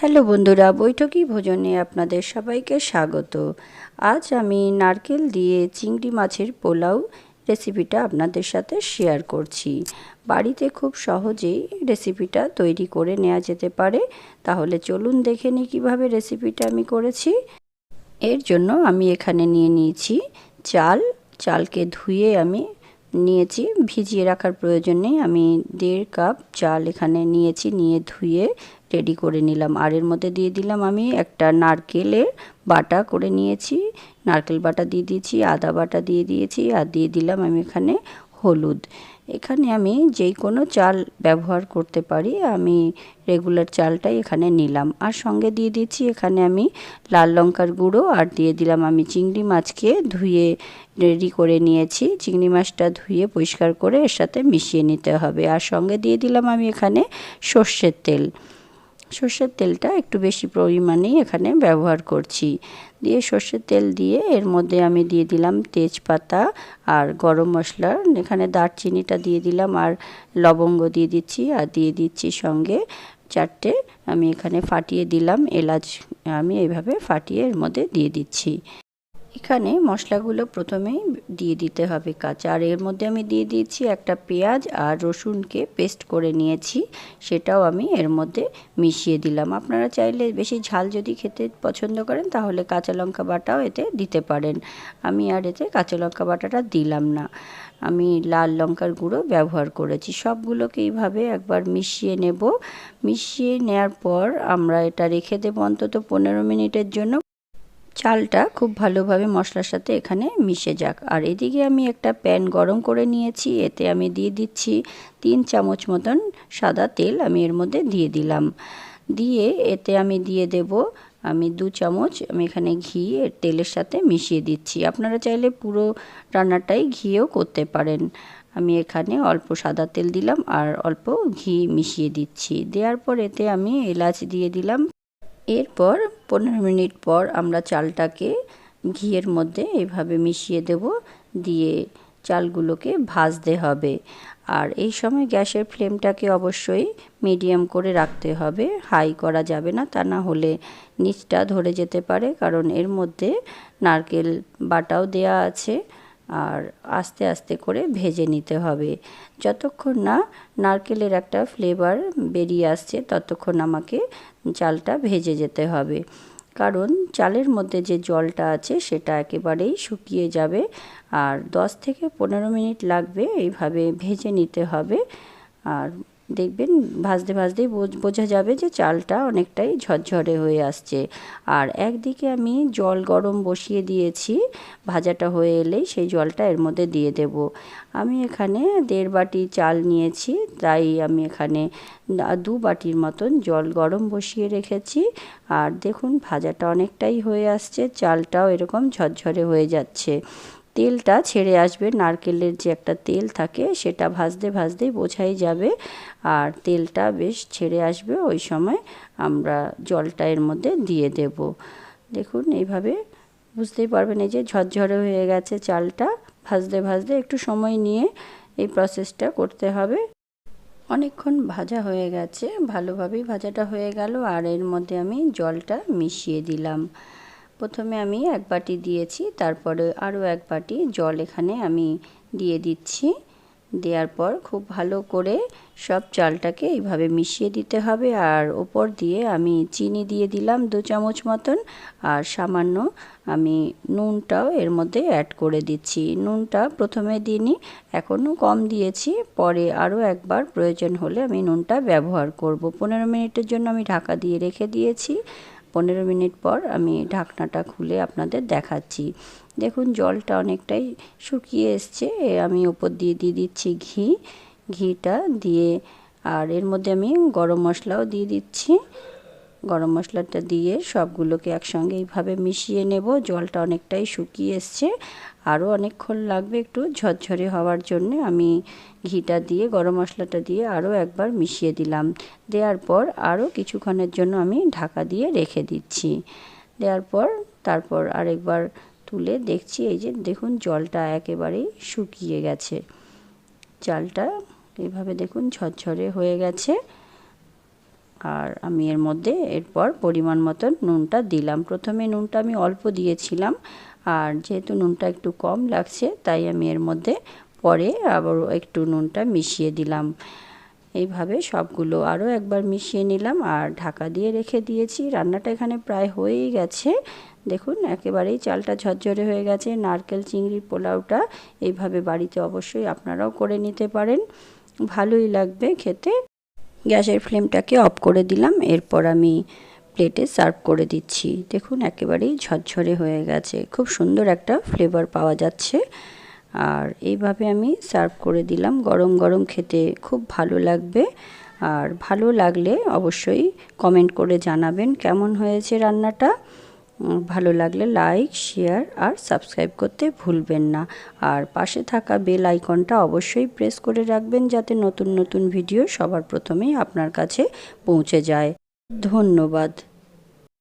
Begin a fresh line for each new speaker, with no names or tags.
Hello বন্ধুরা, বৈঠকি ভোজনে আপনাদের সবাইকে স্বাগত। আজ আমি নারকেল দিয়ে চিংড়ি মাছের পোলাও রেসিপিটা আপনাদের সাথে শেয়ার করছি। বাড়িতে খুব সহজেই রেসিপিটা তৈরি করে নেওয়া যেতে পারে। তাহলে চলুন দেখে নিই কীভাবে রেসিপিটা আমি করেছি। এর জন্য আমি এখানে নিয়ে নিয়েছি চাল। চালকে ধুয়ে আমি নিয়েছি। ভিজিয়ে রাখার প্রয়োজন আমি দেড় কাপ চাল এখানে নিয়েছি। নিয়ে ধুয়ে রেডি করে নিলাম। আর এর মধ্যে দিয়ে দিলাম আমি একটা নারকেলের বাটা করে নিয়েছি। নারকেল বাটা দিয়ে দিয়েছি, আদা বাটা দিয়ে দিয়েছি, আর দিয়ে দিলাম আমি এখানে হলুদ। এখানে আমি যেই কোনো চাল ব্যবহার করতে পারি, আমি রেগুলার চালটাই এখানে নিলাম। আর সঙ্গে দিয়ে দিচ্ছি এখানে আমি লাল লঙ্কার গুঁড়ো, আর দিয়ে দিলাম আমি চিংড়ি মাছকে ধুয়ে রেডি করে নিয়েছি। চিংড়ি মাছটা ধুয়ে পরিষ্কার করে এর সাথে মিশিয়ে নিতে হবে। আর সঙ্গে দিয়ে দিলাম আমি এখানে সর্ষের তেল। সর্ষের তেলটা একটু বেশি পরিমাণেই এখানে ব্যবহার করছি। দিয়ে সর্ষের তেল দিয়ে এর মধ্যে আমি দিয়ে দিলাম তেজপাতা আর গরম মশলা। এখানে দারচিনিটা দিয়ে দিলাম আর লবঙ্গ দিয়ে দিচ্ছি আর দিয়ে দিচ্ছি সঙ্গে চারটে। আমি এখানে ফাটিয়ে দিলাম, এলাচ আমি এইভাবে ফাটিয়ে এর মধ্যে দিয়ে দিচ্ছি। এখানে মশলাগুলো প্রথমেই দিয়ে দিতে হবে কাঁচা। আর এর মধ্যে আমি দিয়ে দিয়েছি একটা পেঁয়াজ আর রসুনকে পেস্ট করে নিয়েছি। সেটাও আমি এর মধ্যে মিশিয়ে দিলাম। আপনারা চাইলে বেশি ঝাল যদি খেতে পছন্দ করেন, তাহলে কাঁচা লঙ্কা বাটাও এতে দিতে পারেন। আমি আর এতে কাঁচা লঙ্কা বাটাটা দিলাম না। আমি লাল লঙ্কার গুঁড়ো ব্যবহার করেছি। সবগুলোকে এইভাবে একবার মিশিয়ে নেব। মিশিয়ে নেওয়ার পর আমরা এটা রেখে দেবো অন্তত পনেরো মিনিটের জন্য। চালটা খুব ভালোভাবে মশলার সাথে এখানে মিশে যাক। আর এদিকে আমি একটা প্যান গরম করে নিয়েছি, এতে আমি দিয়ে দিচ্ছি তিন চামচ মতন সাদা তেল আমি এর মধ্যে দিয়ে দিলাম। দিয়ে এতে আমি দিয়ে দেব, আমি দু চামচ আমি এখানে ঘি এর তেলের সাথে মিশিয়ে দিচ্ছি। আপনারা চাইলে পুরো রান্নাটাই ঘিও করতে পারেন। আমি এখানে অল্প সাদা তেল দিলাম আর অল্প ঘি মিশিয়ে দিচ্ছি। দেওয়ার পর এতে আমি এলাচ দিয়ে দিলাম। এরপর পনেরো মিনিট পর আমরা চালটাকে ঘিয়ের মধ্যে এভাবে মিশিয়ে দেব, দিয়ে চালগুলোকে ভাজতে হবে। আর এই সময় গ্যাসের ফ্লেমটাকে অবশ্যই মিডিয়াম করে রাখতে হবে। হাই করা যাবে না, তা না হলে নিচটা ধরে যেতে পারে, কারণ এর মধ্যে নারকেল বাটাও দেয়া আছে। আর আস্তে আস্তে করে ভেজে নিতে হবে। যতক্ষণ না নারকেলের একটা ফ্লেভার বেরিয়ে আসছে, ততক্ষণ আমাকে চালটা ভেজে যেতে হবে। কারণ চালের মধ্যে যে জলটা আছে, সেটা একেবারেই শুকিয়ে যাবে। আর দশ থেকে পনেরো মিনিট লাগবে এইভাবে ভেজে নিতে হবে। আর দেখবেন ভাজতে ভাজতেই বোঝা যাবে যে চালটা অনেকটাই ঝরঝরে হয়ে আসছে। আর একদিকে আমি জল গরম বসিয়ে দিয়েছি, ভাজাটা হয়ে এলেই সেই জলটা এর মধ্যে দিয়ে দেব। আমি এখানে দেড় বাটি চাল নিয়েছি, তাই আমি এখানে দু বাটির মতন জল গরম বসিয়ে রেখেছি। আর দেখুন, ভাজাটা অনেকটাই হয়ে আসছে, চালটাও এরকম ঝরঝরে হয়ে যাচ্ছে। তেলটা ছেড়ে আসবে। নারকেলের যে একটা তেল থাকে, সেটা ভাজতে ভাজতেই বোঝাই যাবে। আর তেলটা বেশ ছেড়ে আসবে, ওই সময় আমরা জলটা এর মধ্যে দিয়ে দেব। দেখুন, এইভাবে বুঝতেই পারবেন, এই যে ঝরঝরে হয়ে গেছে চালটা। ভাজতে ভাজতে একটু সময় নিয়ে এই প্রসেসটা করতে হবে। অনেকক্ষণ ভাজা হয়ে গেছে, ভালোভাবেই ভাজাটা হয়ে গেল। আর এর মধ্যে আমি জলটা মিশিয়ে দিলাম। প্রথমে আমি এক বাটি দিয়েছি, তারপরে আরও এক বাটি জল এখানে আমি দিয়ে দিচ্ছি। দেওয়ার পর খুব ভালো করে সব চালটাকে এইভাবে মিশিয়ে দিতে হবে আর ওপর দিয়ে আমি চিনি দিয়ে দিলাম দু চামচ মতন আর সামান্য আমি নুনটাও এর মধ্যে অ্যাড করে দিচ্ছি। নুনটা প্রথমে দিইনি, এখনও কম দিয়েছি, পরে আরও একবার প্রয়োজন হলে আমি নুনটা ব্যবহার করব। পনেরো মিনিটের জন্য আমি ঢাকা দিয়ে রেখে দিয়েছি। পনেরো মিনিট পর আমি ঢাকনাটা খুলে আপনাদের দেখাচ্ছি। দেখুন, জলটা অনেকটাই শুকিয়ে এসছে। আমি ওপর দিয়ে দিয়ে দিচ্ছি ঘি। ঘিটা দিয়ে, আর এর মধ্যে আমি গরম মশলাও দিয়ে দিচ্ছি। গরম মশলাটা দিয়ে সবগুলোকে একসঙ্গে এইভাবে মিশিয়ে নেব। জলটা অনেকটাই শুকিয়ে এসছে। আরও অনেকক্ষণ লাগবে একটু ঝরঝরে হওয়ার জন্য। আমি ঘিটা দিয়ে, গরম মশলাটা দিয়ে আরও একবার মিশিয়ে দিলাম। দেওয়ার পর আরও কিছুক্ষণের জন্য আমি ঢাকা দিয়ে রেখে দিচ্ছি। দেওয়ার পর তারপর আরেকবার তুলে দেখছি, এই যে দেখুন জলটা একেবারেই শুকিয়ে গেছে। চালটা এইভাবে দেখুন ঝরঝরে হয়ে গেছে। আর আমি এর মধ্যে এরপর পরিমাণ মতো নুনটা দিলাম। প্রথমে নুনটা আমি অল্প দিয়েছিলাম, আর যেহেতু নুনটা একটু কম লাগছে, তাই আমি এর মধ্যে পরে আবার একটু নুনটা মিশিয়ে দিলাম। এইভাবে সবগুলো আরও একবার মিশিয়ে নিলাম, আর ঢাকা দিয়ে রেখে দিয়েছি। রান্নাটা এখানে প্রায় হয়েই গেছে। দেখুন, একেবারেই চালটা ঝরঝরে হয়ে গেছে। নারকেল চিংড়ির পোলাওটা এইভাবে বাড়িতে অবশ্যই আপনারাও করে নিতে পারেন। ভালোই লাগবে খেতে। গ্যাসের ফ্লেমটাকে অফ করে দিলাম, এরপর আমি প্লেটে সার্ভ করে দিচ্ছি। দেখুন, একেবারেই ঝরঝরে হয়ে গেছে। খুব সুন্দর একটা ফ্লেভার পাওয়া যাচ্ছে। আর এইভাবে আমি সার্ভ করে দিলাম। গরম গরম খেতে খুব ভালো লাগবে। আর ভালো লাগলে অবশ্যই কমেন্ট করে জানাবেন কেমন হয়েছে রান্নাটা। ভালো লাগলে লাইক শেয়ার আর সাবস্ক্রাইব করতে ভুলবেন না। আর পাশে থাকা বেল আইকনটা অবশ্যই প্রেস করে রাখবেন যাতে নতুন নতুন ভিডিও সবার প্রথমেই আপনার কাছে পৌঁছে যায়। ধন্যবাদ।